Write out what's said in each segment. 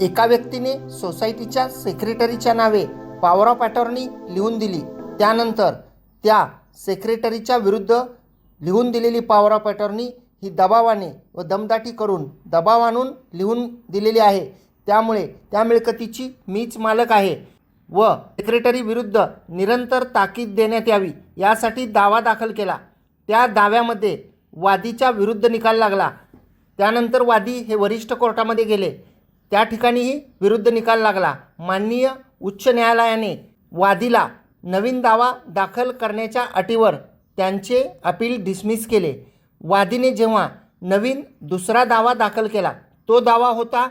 एका व्यक्तीने सोसायटीच्या सेक्रेटरीच्या नावे पॉवर ऑफ अटॉर्नी लिहून दिली. त्यानंतर त्या सेक्रेटरीच्या विरुद्ध लिहून दिलेली पॉवर ऑफ अटॉर्नी ही दबावाने व दमदाटी करून दबाव आणून लिहून दिलेली आहे. त्यामुळे त्या मिळकतीची मीच मालक आहे व सेक्रेटरी विरुद्ध निरंतर ताकीद देण्यात यावी यासाठी दावा दाखल केला. त्या दाव्यामध्ये वादीच्या विरुद्ध निकाल लागला. त्यानंतर वादी हे वरिष्ठ कोर्टामध्ये गेले. त्या ठिकाणीही विरुद्ध निकाल लागला. माननीय उच्च न्यायालयाने वादीला नवीन दावा दाखल करण्याच्या अटीवर त्यांचे अपील डिसमिस केले. वादीने जेव्हा नवीन दुसरा दावा दाखल केला तो दावा होता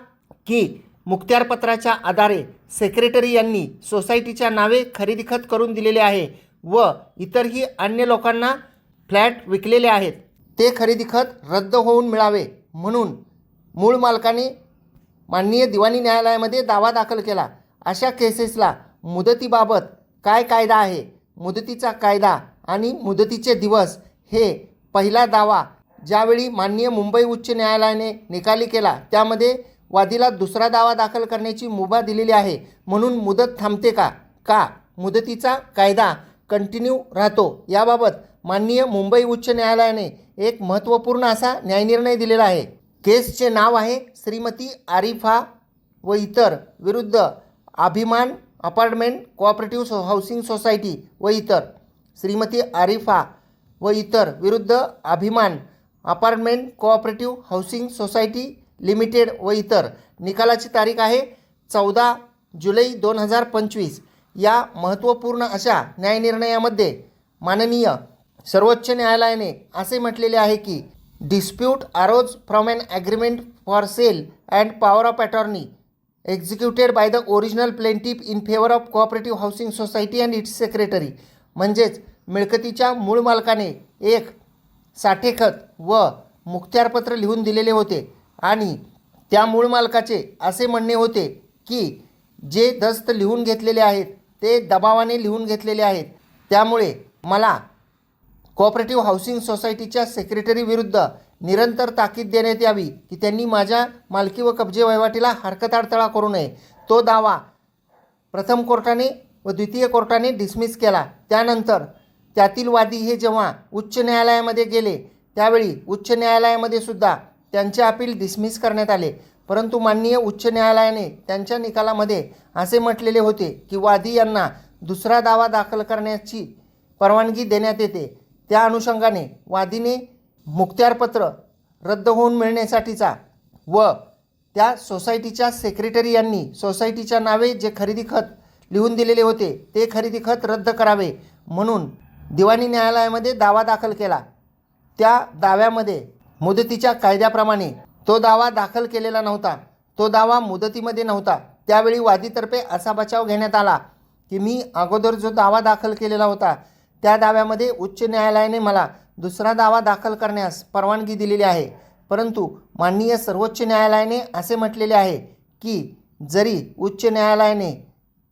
की मुखत्यारपत्राच्या आधारे सेक्रेटरी यांनी सोसायटीच्या नावे खरेदी खत करून दिलेले आहे व इतरही अन्य लोकांना फ्लॅट विकलेले आहेत. ते खरेदी खत रद्द होऊन मिळावे म्हणून मूळ मालकाने माननीय दिवाणी न्यायालयामध्ये दावा दाखल केला. अशा केसेसला मुदतीबाबत काय कायदा आहे? मुदतीचा कायदा आणि मुदतीचे दिवस हे पहिला दावा ज्यावेळी माननीय मुंबई उच्च न्यायालयाने निकाली केला त्यामध्ये वादीला दुसरा दावा दाखल करण्याची मुभा दिलेली आहे. म्हणून मुदत थांबते का? का मुदतीचा कायदा कंटिन्यू राहतो? याबाबत माननीय मुंबई उच्च न्यायालयाने एक महत्त्वपूर्ण असा न्यायनिर्णय दिलेला आहे. केसचे नाव आहे श्रीमती आरिफा व इतर विरुद्ध Abhiman apartment cooperative so housing society व इतर. श्रीमती आरिफा व इतर विरुद्ध Abhiman apartment cooperative housing society limited व इतर. निकालाची तारीख आहे चौदा जुलै दोन हजार पंचवीस. या महत्त्वपूर्ण अशा न्यायनिर्णयामध्ये माननीय सर्वोच्च न्यायालयाने असे म्हटलेले आहे की dispute arose from an agreement for sale and power of attorney executed by the original plaintiff in favour of cooperative housing society and its secretary म्हणजेच मिळकतीच्या मूळ मालकाने एक साठेखत व मुख्त्यारपत्र लिहून दिलेले होते आणि त्या मूळ मालकाचे असे म्हणणे होते की जे दस्त लिहून घेतलेले आहेत ते दबावाने लिहून घेतलेले आहेत. त्यामुळे मला कॉपरेटिव्ह हाऊसिंग सोसायटीच्या सेक्रेटरी विरुद्ध निरंतर ताकीद देण्यात यावी की त्यांनी माझ्या मालकी व कब्जे वहिवाटीला हरकत अडथळा करू नये. तो दावा प्रथम कोर्टाने व द्वितीय कोर्टाने डिसमिस केला. त्यानंतर त्यातील वादी हे जेव्हा उच्च न्यायालयामध्ये गेले त्यावेळी उच्च न्यायालयामध्ये सुद्धा त्यांचे अपील डिसमिस करण्यात आले. परंतु माननीय उच्च न्यायालयाने त्यांच्या निकालामध्ये असे म्हटलेले होते की वादी यांना दुसरा दावा दाखल करण्याची परवानगी देण्यात येते. त्या अनुषंगाने वादीने मुखत्यारपत्र रद्द होऊन मिळण्यासाठीचा व त्या सोसायटीच्या सेक्रेटरी यांनी सोसायटीच्या नावे जे खरेदी खत लिहून दिलेले होते ते खरेदी खत रद्द करावे म्हणून दिवाणी न्यायालयामध्ये दावा दाखल केला. त्या दाव्यामध्ये मुदतीच्या कायद्याप्रमाणे तो दावा दाखल केलेला नव्हता. तो दावा मुदतीमध्ये नव्हता. त्यावेळी वादीतर्फे असा बचाव घेण्यात आला की मी अगोदर जो दावा दाखल केलेला होता त्या दाव्यामध्ये उच्च न्यायालयाने मला दुसरा दावा दाखल करण्यास परवानगी दिलेली आहे. परंतु माननीय सर्वोच्च न्यायालयाने असे म्हटलेले आहे की जरी उच्च न्यायालयाने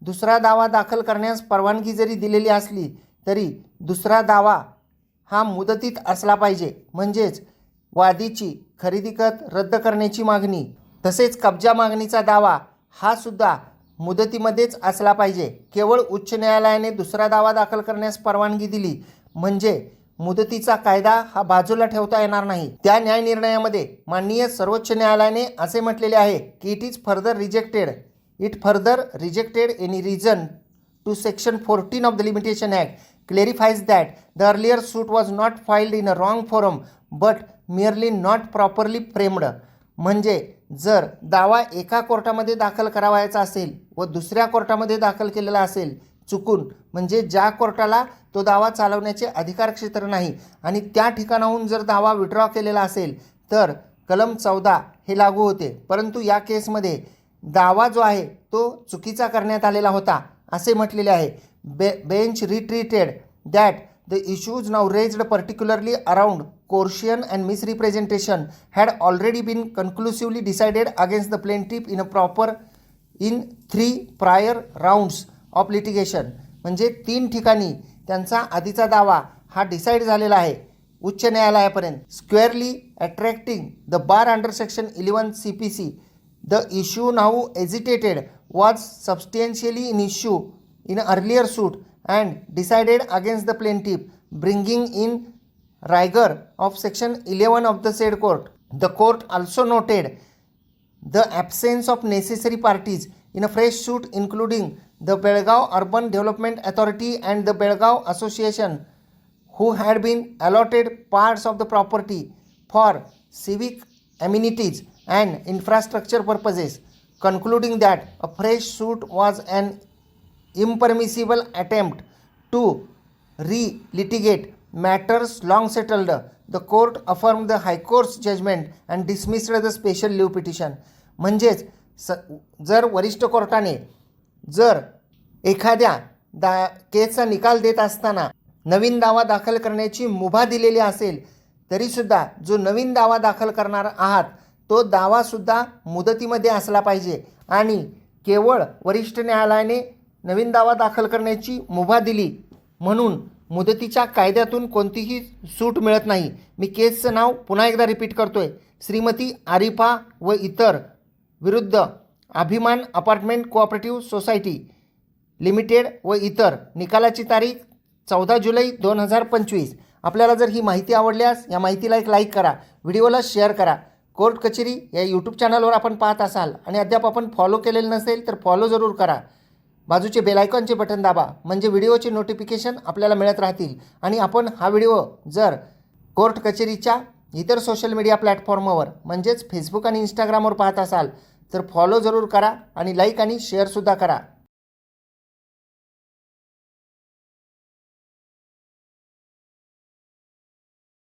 दुसरा दावा दाखल करण्यास परवानगी जरी दिलेली असली तरी दुसरा दावा हा मुदतीत असला पाहिजे. म्हणजेच वादीची खरेदी खत रद्द करण्याची मागणी तसेच कब्जा मागणीचा दावा हा सुद्धा मुदतीमध्येच असला पाहिजे. केवळ उच्च न्यायालयाने दुसरा दावा दाखल करण्यास परवानगी दिली. म्हणजे मुदतीचा कायदा हा बाजूला ठेवता येणार नाही. त्या न्यायनिर्णयामध्ये माननीय सर्वोच्च न्यायालयाने असे म्हटलेले आहे की it is further rejected it further rejected any reason to section 14 of the limitation act clarifies that the earlier suit was not filed in a wrong forum but merely not properly framed. म्हणजे जर दावा एका कोर्टामध्ये दाखल करावायचा असेल व दुसऱ्या कोर्टामध्ये दाखल केलेला असेल चुकून म्हणजे ज्या कोर्टाला तो दावा चालवण्याचे अधिकार क्षेत्र नाही आणि त्या ठिकाणाहून जर दावा विड्रॉ केलेला असेल तर कलम चौदा हे लागू होते. परंतु या केसमध्ये दावा जो आहे तो चुकीचा करण्यात आलेला होता असे म्हटलेले आहे. Be bench reiterated that the issues now raised particularly around coercion and misrepresentation had already been conclusively decided against the plaintiff in a proper in three prior rounds of litigation म्हणजे तीन ठिकाणी त्यांचा आधीचा दावा हा डिसाईड झालेला आहे. उच्च न्यायालयापर्यंत. Squarely attracting the bar under section eleven C P C the issue now agitated was substantially in issue in earlier suit and decided against the plaintiff, bringing in rigor of section 11 of the said court. The court also noted the absence of necessary parties in a fresh suit including the Belgaum Urban Development Authority and the Belgaum Association who had been allotted parts of the property for civic amenities and infrastructure purposes, concluding that a fresh suit was an impermissible attempt to relitigate matters long settled the court affirm the high court's judgment and dismissed the special leave petition म्हणजेच स जर वरिष्ठ कोर्टाने जर एखाद्या दा केसचा निकाल देत असताना नवीन दावा दाखल करण्याची मुभा दिलेली असेल तरीसुद्धा जो नवीन दावा दाखल करणार आहात तो दावासुद्धा मुदतीमध्ये असला पाहिजे. आणि केवळ वरिष्ठ न्यायालयाने नवीन दावा दाखल करण्याची मुभा दिली. म्हणून मुदतीच्या कायद्यातून कोणतीही सूट मिळत नाही. मी केसचं नाव पुन्हा एकदा रिपीट करतोय. श्रीमती आरिफा व इतर विरुद्ध Abhiman apartment cooperative society limited व इतर निकालाची तारीख चौदा जुलै दोन हजार पंचवीस. आपल्याला जर ही माहिती आवडल्यास या माहितीला एक लाईक करा. व्हिडिओला शेअर करा. कोर्ट कचेरी या यूट्यूब चॅनलवर आपण पाहत असाल आणि अद्याप आपण फॉलो केलेलं नसेल तर फॉलो जरूर करा. बाजूचे बेलायकॉनचे बटन दाबा. म्हणजे व्हिडिओचे नोटिफिकेशन आपल्याला मिळत राहतील. आणि आपण हा व्हिडिओ जर कोर्ट कचेरीच्या इतर सोशल मीडिया प्लॅटफॉर्मवर म्हणजेच फेसबुक आणि इंस्टाग्रामवर पाहत असाल तर फॉलो जरूर करा आणि लाईक आणि शेअरसुद्धा करा.